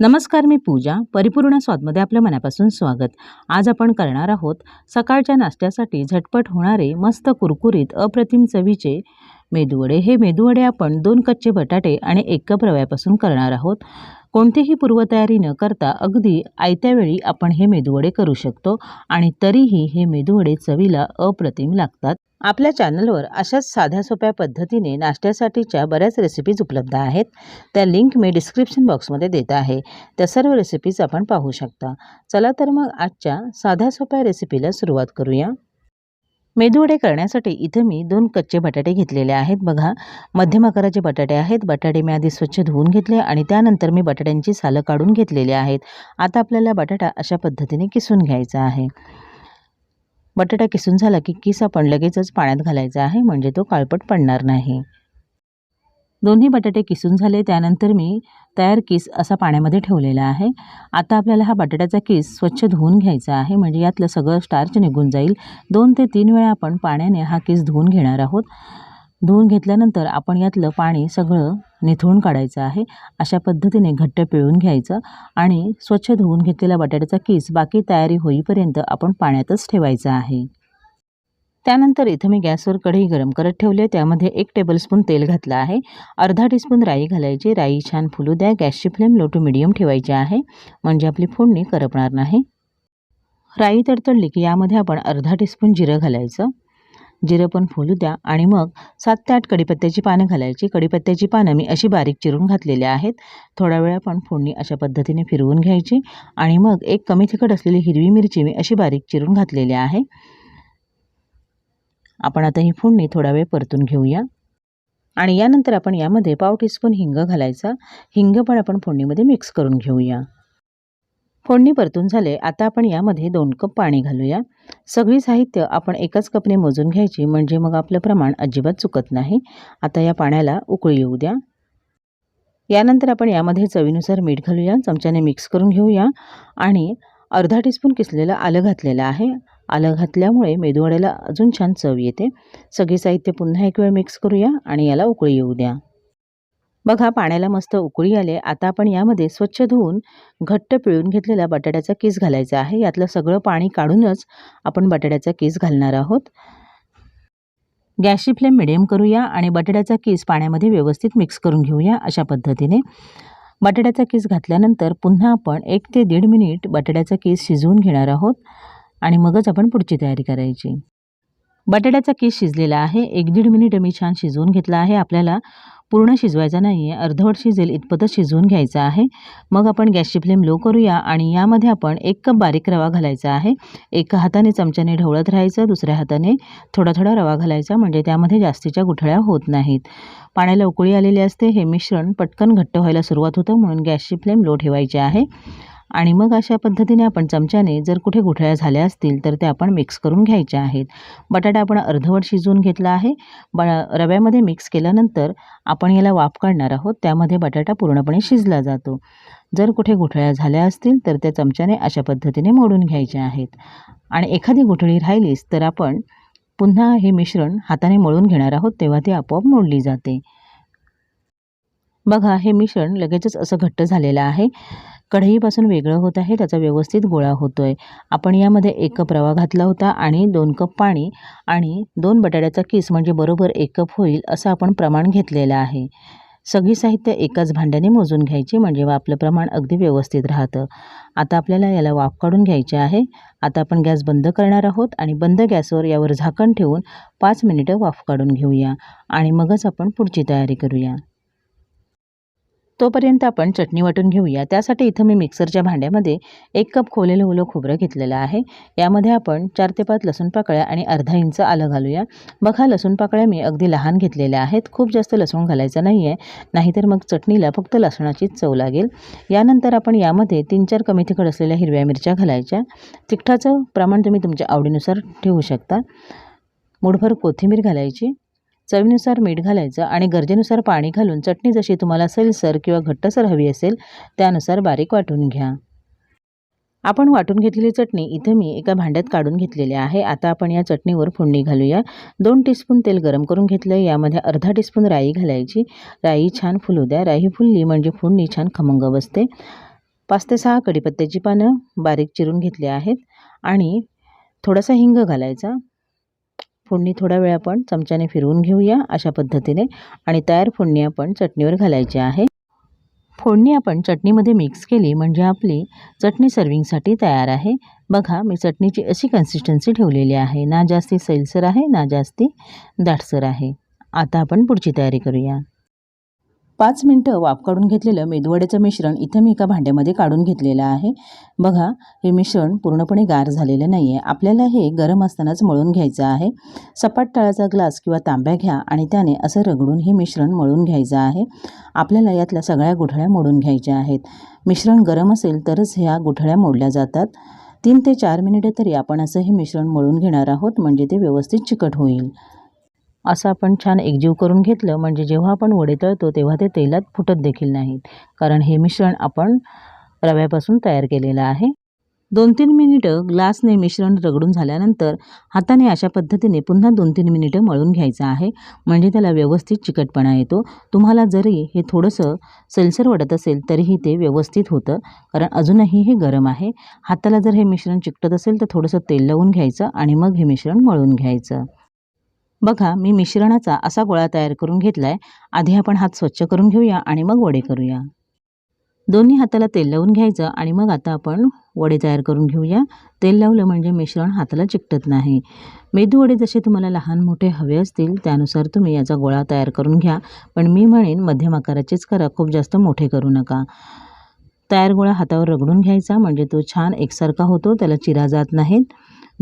नमस्कार मी पूजा. परिपूर्ण स्वादमध्ये आपल्या मनापासून स्वागत. आज आपण करणार आहोत सकाळच्या नाश्त्यासाठी झटपट होणारे मस्त कुरकुरीत अप्रतिम चवीचे मेदूवडे. हे मेदूवडे आपण दोन कच्चे बटाटे आणि एक कप रव्यापासून करणार आहोत. कोणतीही पूर्वतयारी न करता अगदी आयत्यावेळी आपण हे मेदूवडे करू शकतो आणि तरीही हे मेदूवडे चवीला अप्रतिम लागतात. आपल्या चॅनलवर अशाच साध्या सोप्या पद्धतीने नाश्त्यासाठीच्या बऱ्याच रेसिपीज उपलब्ध आहेत. त्या लिंक मी डिस्क्रिप्शन बॉक्समध्ये देत आहे. त्या सर्व रेसिपीज आपण पाहू शकता. चला तर मग आजच्या साध्या सोप्या रेसिपीला सुरुवात करूया. मेदूवडे करण्यासाठी इथं मी दोन कच्चे बटाटे घेतलेले आहेत. बघा मध्यम आकाराचे बटाटे आहेत. बटाटे मी आधी स्वच्छ धुवून घेतले आणि त्यानंतर मी बटाट्यांची सालं काढून घेतलेली आहेत. आता आपल्याला बटाटा अशा पद्धतीने किसून घ्यायचा आहे. बटाटा किसून झाला की किस आपण लगेचच पाण्यात घालायचा आहे म्हणजे तो काळपट पडणार नाही. दोन्ही बटाटे किसून झाले. त्यानंतर मी तयार किस असा पाण्यामध्ये ठेवलेला आहे. आता आपल्याला हा बटाट्याचा किस स्वच्छ धुवून घ्यायचा आहे. म्हणजे यातलं सगळं स्टार्च निघून जाईल. दोन ते तीन वेळा आपण पाण्याने हा किस धुवून घेणार आहोत. धुवून घेतल्यानंतर आपण यातलं पाणी सगळं निथळून काढायचं आहे. अशा पद्धतीने घट्ट पिळून घ्यायचं आणि स्वच्छ धुवून घेतलेला बटाट्याचा किस बाकी तयारी होईपर्यंत आपण पाण्यातच ठेवायचा आहे. त्यानंतर इथं मी गॅसवर कढई गरम करत ठेवले त्यामध्ये एक टेबलस्पून तेल घातलं आहे. अर्धा टीस्पून राई घालायची. राई छान फुलू द्या. गॅसची फ्लेम लो टू मिडियम ठेवायची आहे. म्हणजे आपली फोडणी करपणार नाही. राई तडतडली की यामध्ये आपण अर्धा टीस्पून जिरं घालायचं. जिरं पण फुलू द्या. आणि मग सात ते आठ कडीपत्त्याची पानं घालायची. कडीपत्त्याची पानं मी अशी बारीक चिरून घातलेली आहेत. थोडा वेळ आपण फोडणी अशा पद्धतीने फिरवून घ्यायची. आणि मग एक कमी तिखट असलेली हिरवी मिरची मी अशी बारीक चिरून घातलेली आहे. आपण आता ही फोडणी थोडा वेळ परतून घेऊया. आणि यानंतर आपण यामध्ये पाव टीस्पून हिंग घालायचा. हिंग पण आपण फोडणीमध्ये मिक्स करून घेऊया. फोडणी परतून झाले. आता आपण यामध्ये दोन कप पाणी घालूया. सगळी साहित्य आपण एकाच कपने मोजून घ्यायची. म्हणजे मग आपलं प्रमाण अजिबात चुकत नाही. आता या पाण्याला उकळी येऊ द्या. यानंतर आपण यामध्ये चवीनुसार मीठ घालूया. चमच्याने मिक्स करून घेऊया. आणि अर्धा टीस्पून किसलेलं आलं घातलेलं आहे. आलं घातल्यामुळे मेदूवड्याला अजून छान चव येते. सगळे साहित्य पुन्हा एक वेळ मिक्स करूया आणि याला उकळी येऊ द्या. बघा पाण्याला मस्त उकळी आले. आता आपण यामध्ये स्वच्छ धुवून घट्ट पिळून घेतलेला बटाट्याचा केस घालायचा आहे. यातलं सगळं पाणी काढूनच आपण बटाट्याचा केस घालणार आहोत. गॅसची फ्लेम मिडियम करूया आणि बटाट्याचा केस पाण्यामध्ये व्यवस्थित मिक्स करून घेऊया अशा पद्धतीने. बटाट्याचा केस घातल्यानंतर पुन्हा आपण एक ते दीड मिनिट बटाट्याचा केस शिजवून घेणार आहोत. आणि मगच आपण पुढची तयारी करायची. बटाट्याचा केस शिजलेला आहे. एक दीड मिनिट मी छान शिजवून घेतला आहे. आपल्याला पूर्ण शिजवायचा नाही आहे अर्धवट शिजेल इतपतच शिजवून घ्यायचा आहे. मग आपण गॅसची फ्लेम लो करूया आणि यामध्ये आपण एक कप बारीक रवा घालायचा आहे. एका हाताने चमच्याने ढवळत राहायचं दुसऱ्या हाताने थोडा थोडा रवा घालायचा म्हणजे त्यामध्ये जास्तीच्या गुठळ्या होत नाहीत. पाण्याला उकळी आलेली असते. हे मिश्रण पटकन घट्ट व्हायला सुरुवात होतं म्हणून गॅसची फ्लेम लो ठेवायची आहे. आणि मग अशा पद्धतीने आपण चमच्याने जर कुठे गुठळ्या झाल्या असतील तर ते आपण मिक्स करून घ्यायच्या आहेत. बटाटा आपण अर्धवट शिजवून घेतला आहे. ब रव्यामध्ये मिक्स केल्यानंतर आपण याला वाफ काढणार आहोत. त्यामध्ये बटाटा पूर्णपणे शिजला जातो. जर कुठे गुठळ्या झाल्या असतील तर त्या चमच्याने अशा पद्धतीने मोडून घ्यायच्या आहेत. आणि एखादी गुठळी राहिलीच तर आपण पुन्हा हे मिश्रण हाताने मळून घेणार आहोत तेव्हा ती आपोआप मोडली जाते. बघा हे मिश्रण लगेचच असं घट्ट झालेलं आहे. कढईपासून वेगळं होत आहे त्याचा व्यवस्थित गोळा होतो आहे आपण यामध्ये एक कप रवा घातला होता आणि दोन कप पाणी आणि दोन बटाट्याचा किस म्हणजे बरोबर एक कप होईल असं आपण प्रमाण घेतलेलं आहे. सगळी साहित्य एकाच भांड्याने मोजून घ्यायची म्हणजे आपलं प्रमाण अगदी व्यवस्थित राहतं. आता आपल्याला याला वाफ काढून घ्यायचे आहे. आता आपण गॅस बंद करणार आहोत आणि बंद गॅसवर यावर झाकण ठेवून पाच मिनिटं वाफ काढून घेऊया आणि मगच आपण पुढची तयारी करूया. तोपर्यंत आपण चटणी वाटून घेऊया. त्यासाठी इथं मी मिक्सरच्या भांड्यामध्ये एक कप खोलेलं ओलं खोबरं घेतलेलं आहे. यामध्ये आपण चार ते पाच लसूण पाकळ्या आणि अर्धा इंच आलं घालूया. मग हा लसूण पाकळ्या मी अगदी लहान घेतलेल्या आहेत. खूप जास्त लसूण घालायचं नाही आहे नाहीतर मग चटणीला फक्त लसणाचीच चव लागेल. यानंतर आपण यामध्ये तीन चार कमी तिखट असलेल्या हिरव्या मिरच्या घालायच्या. तिखटाचं प्रमाण तुम्ही तुमच्या आवडीनुसार ठेवू शकता. मुठभर कोथिंबीर घालायची. चवीनुसार मीठ घालायचं आणि गरजेनुसार पाणी घालून चटणी जशी तुम्हाला सैलसर किंवा घट्टसर हवी असेल त्यानुसार बारीक वाटून घ्या. आपण वाटून घेतलेली चटणी इथे मी एका भांड्यात काढून घेतलेली आहे. आता आपण या चटणीवर फोडणी घालूया. दोन टीस्पून तेल गरम करून घेतलं यामध्ये अर्धा टीस्पून राई घालायची. राई छान फुलू द्या. राई फुलली म्हणजे फोडणी छान खमंग बसते. पाच ते सहा कडीपत्त्याची पानं बारीक चिरून घेतली आहेत. आणि थोडासा हिंग घालायचा. फोडणी थोडा वेळ आपण चमच्याने फिरवून घेऊया अशा पद्धतीने. आणि तयार फोडणी आपण चटणीवर घालायची आहे. फोडणी आपण चटणीमध्ये मिक्स केली म्हणजे आपली चटणी सर्विंगसाठी तयार आहे. बघा मी चटणीची अशी कन्सिस्टन्सी ठेवलेली आहे. ना जास्ती सैलसर आहे ना जास्ती दाटसर आहे. आता आपण पुढची तयारी करूया. पाच मिनटं वाफ काढून घेतलेलं मेदवड्याचं मिश्रण इथं मी एका भांड्यामध्ये काढून घेतलेलं आहे. बघा हे मिश्रण पूर्णपणे गार झालेलं नाही आहे आपल्याला हे गरम असतानाच मळून घ्यायचं आहे. सपाट तळाचा ग्लास किंवा तांब्या घ्या आणि त्याने असं रगडून हे मिश्रण मळून घ्यायचं आहे. आपल्याला यातल्या सगळ्या गुठळ्या मोडून घ्यायच्या आहेत. मिश्रण गरम असेल तरच ह्या गुठळ्या मोडल्या जातात. तीन ते चार मिनिटं तरी आपण असं हे मिश्रण मळून घेणार आहोत म्हणजे ते व्यवस्थित चिकट होईल. असं आपण छान एकजीव करून घेतलं. म्हणजे जेव्हा आपण वडे तळतो तेव्हा ते तेलात फुटत देखील नाहीत. कारण हे मिश्रण आपण रव्यापासून तयार केलेलं आहे. दोन तीन मिनिटं ग्लासने मिश्रण रगडून झाल्यानंतर हाताने अशा पद्धतीने पुन्हा दोन तीन मिनिटं मळून घ्यायचं आहे. म्हणजे त्याला व्यवस्थित चिकटपणा येतो. तुम्हाला जरी हे थोडंसं सलसर वाटत असेल तरीही ते व्यवस्थित होतं. कारण अजूनही हे गरम आहे. हाताला जर हे मिश्रण चिकटत असेल तर थोडंसं तेल लावून घ्यायचं आणि मग हे मिश्रण मळून घ्यायचं. बघा मी मिश्रणाचा असा गोळा तयार करून घेतला आहे आधी आपण हात स्वच्छ करून घेऊया आणि मग वडे करूया. दोन्ही हाताला तेल लावून घ्यायचं आणि मग आता आपण वडे तयार करून घेऊया. तेल लावलं म्हणजे मिश्रण हाताला चिकटत नाही. मेदू वडे जसे तुम्हाला लहान मोठे हवे असतील त्यानुसार तुम्ही याचा गोळा तयार करून घ्या. पण मी म्हणेन मध्यम आकाराचेच करा खूप जास्त मोठे करू नका. तयार गोळा हातावर रगडून घ्यायचा म्हणजे तो छान एकसारखा होतो त्याला चिरा जात नाहीत.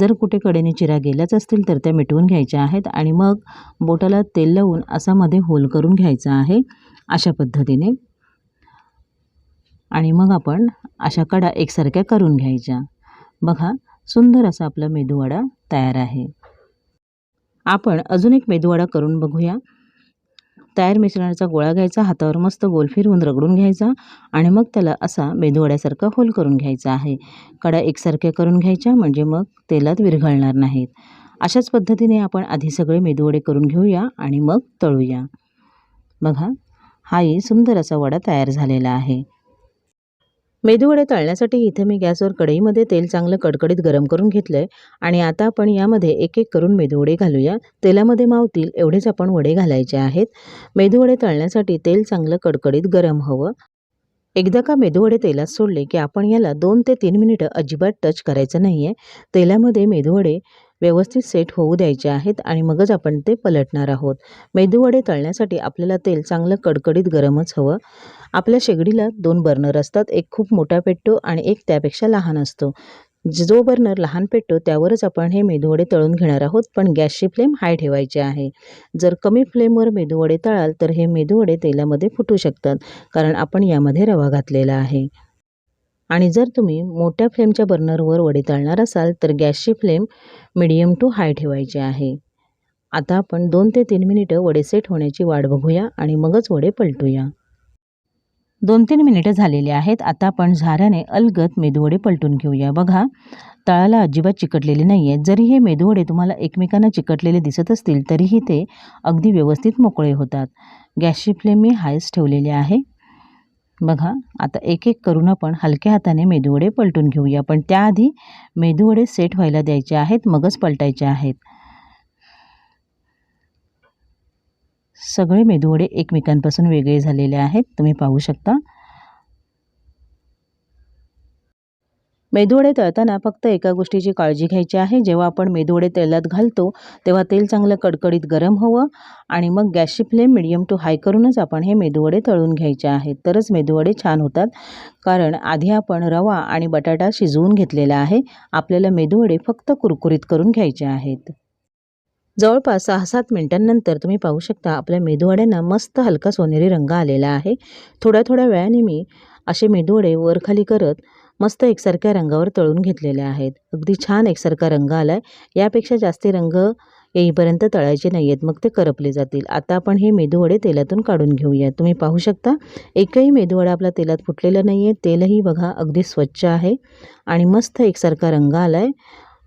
जर कुठे कडेने चिरा गेल्याच असतील तर त्या मिटवून घ्यायच्या आहेत आणि मग बोटाला तेल लावून असा मध्ये होल करून घ्यायचा आहे अशा पद्धतीने. आणि मग आपण अशा कडा एकसारख्या करून घ्यायच्या. बघा सुंदर असा आपला मेदूवडा तयार आहे. आपण अजून एक मेदूवडा करून बघूया. तयार मिश्रणाचा गोळा घ्यायचा हातावर मस्त गोल फिरवून रगडून घ्यायचा आणि मग त्याला असा मेदूवड्यासारखा होल करून घ्यायचा आहे. कडा एकसारख्या करून घ्यायच्या म्हणजे मग तेलात विरघळणार नाहीत. अशाच पद्धतीने आपण आधी सगळे मेदूवडे करून घेऊया आणि मग तळूया. बघा हाही सुंदर असा वडा तयार झालेला आहे. मेदूवडे तळण्यासाठी इथे मी गॅसवर कढईमध्ये तेल चांगलं कडकडीत गरम करून घेतलं आहे आणि आता आपण यामध्ये एक एक करून मेदूवडे घालूया. तेलामध्ये मावतील एवढेच आपण वडे घालायचे आहेत. मेदूवडे तळण्यासाठी तेल चांगलं कडकडीत गरम हवं. एकदा का मेदूवडे तेलात सोडले की आपण याला दोन ते तीन मिनिटं अजिबात टच करायचं नाही आहे तेलामध्ये मेदूवडे व्यवस्थित सेट होऊ द्यायचे आहेत आणि मगच आपण ते पलटणार आहोत. मेदूवडे तळण्यासाठी आपल्याला तेल चांगलं कडकडीत गरमच हवं. आपल्या शेगडीला दोन बर्नर असतात एक खूप मोठा पेटतो आणि एक त्यापेक्षा लहान असतो. जो बर्नर लहान पेटतो त्यावरच आपण हे मेदूवडे तळून घेणार आहोत पण गॅसची फ्लेम हाय ठेवायची आहे. जर कमी फ्लेमवर मेदूवडे तळाल तर हे मेदूवडे तेलामध्ये फुटू शकतात कारण आपण यामध्ये रवा घातलेला आहे. आणि जर तुम्ही मोठ्या फ्लेमच्या बर्नरवर वडे तळणार असाल तर गॅसची फ्लेम मिडियम टू हाय ठेवायची आहे. आता आपण दोन ते तीन मिनिटं वडे सेट होण्याची वाट बघूया आणि मगच वडे पलटूया. दोन तीन मिनिटं झालेली आहेत. आता आपण झाऱ्याने अलगत मेदूवडे पलटून घेऊया. बघा तळाला अजिबात चिकटलेले नाही आहेत जरी हे मेदूवडे तुम्हाला एकमेकांना चिकटलेले दिसत असतील तरीही ते अगदी व्यवस्थित मोकळे होतात. गॅसची फ्लेम मी हायच ठेवलेली आहे. बघा आता एक एक करून आपण हलक्या हाताने मेदूवडे पलटून घेऊया. पण त्याआधी मेदूवडे सेट व्हायला द्यायचे आहेत मगच पलटायचे आहेत. सगळे मेदूवडे एकमेकांपासून वेगळे झालेले आहेत तुम्ही पाहू शकता. मेदूवडे तळताना फक्त एका गोष्टीची काळजी घ्यायची आहे. जेव्हा आपण मेदूवडे तेलात घालतो तेव्हा तेल चांगलं कडकडीत गरम हवं आणि मग गॅसची फ्लेम मिडियम टू हाय करूनच आपण हे मेदूवडे तळून घ्यायचे आहेत. तरच मेदूवडे छान होतात. कारण आधी आपण रवा आणि बटाटा शिजवून घेतलेला आहे. आपल्याला मेदूवडे फक्त कुरकुरीत करून घ्यायचे आहेत. जवळपास सहा सात मिनिटांनंतर तुम्ही पाहू शकता आपल्या मेदूवड्यांना मस्त हलका सोनेरी रंग आलेला आहे. थोड्या थोड्या वेळाने मी असे मेदूवडे वरखाली करत मस्त एकसारख्या रंगावर तळून घेतलेल्या आहेत. अगदी छान एकसारखा रंग आला आहे यापेक्षा जास्ती रंग येईपर्यंत तळायचे नाही आहेत मग ते करपले जातील. आता आपण हे मेदूवडे तेलातून काढून घेऊया. तुम्ही पाहू शकता एकही मेदूवडा आपला तेलात फुटलेला नाही आहे तेलही बघा अगदी स्वच्छ आहे. आणि मस्त एकसारखा रंग आला आहे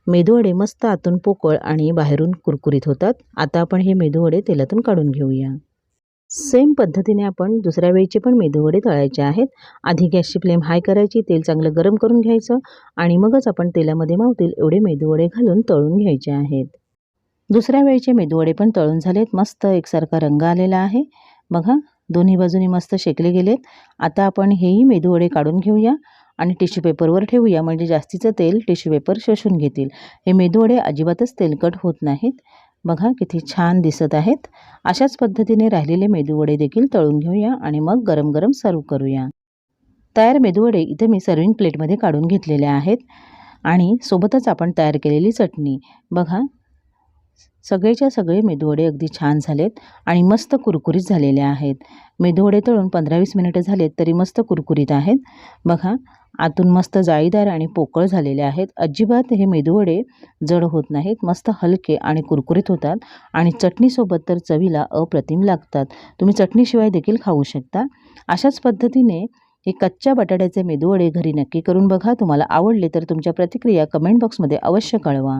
मेदूवडे मस्त आतून पोकळ आणि बाहेरून कुरकुरीत होतात. आता आपण हे मेदूवडे तेलातून काढून घेऊया. सेम पद्धतीने आपण दुसऱ्या वेळचे पण मेदूवडे तळायचे आहेत. आधी गॅसची फ्लेम हाय करायची तेल चांगलं गरम करून घ्यायचं आणि मगच आपण तेलामध्ये मावतील एवढे मेदूवडे घालून तळून घ्यायचे आहेत. दुसऱ्या वेळचे मेदूवडे पण तळून झालेत. मस्त एकसारखा रंग आलेला आहे. बघा दोन्ही बाजूनी मस्त शेकले गेलेत. आता आपण हेही मेदूवडे काढून घेऊया आणि टिश्यू पेपरवर ठेवूया. म्हणजे जास्तीचं तेल टिश्यू पेपर शोषून घेतील. हे मेदूवडे अजिबातच तेलकट होत नाहीत. बघा किती छान दिसत आहेत. अशाच पद्धतीने राहिलेले मेदूवडे देखील तळून घेऊया आणि मग गरम गरम सर्व करूया. तयार मेदूवडे इथे मी सर्विंग प्लेटमध्ये काढून घेतलेले आहेत. आणि सोबतच आपण तयार केलेली चटणी. बघा. सगळेच्या सगळे मेदूवडे अगदी छान झालेत आणि मस्त कुरकुरीत झालेले आहेत. मेदूवडे तळून पंधरा वीस मिनिटं झालेत तरी मस्त कुरकुरीत आहेत. बघा. आतून मस्त जाळीदार आणि पोकळ झालेले आहेत. अजिबात हे मेदूवडे जड होत नाहीत. मस्त हलके आणि कुरकुरीत होतात आणि चटणीसोबत तर चवीला अप्रतिम लागतात. तुम्ही चटणीशिवाय देखील खाऊ शकता. अशाच पद्धतीने हे कच्च्या बटाट्याचे मेदूवडे घरी नक्की करून बघा. तुम्हाला आवडले तर तुमच्या प्रतिक्रिया कमेंट बॉक्समध्ये अवश्य कळवा.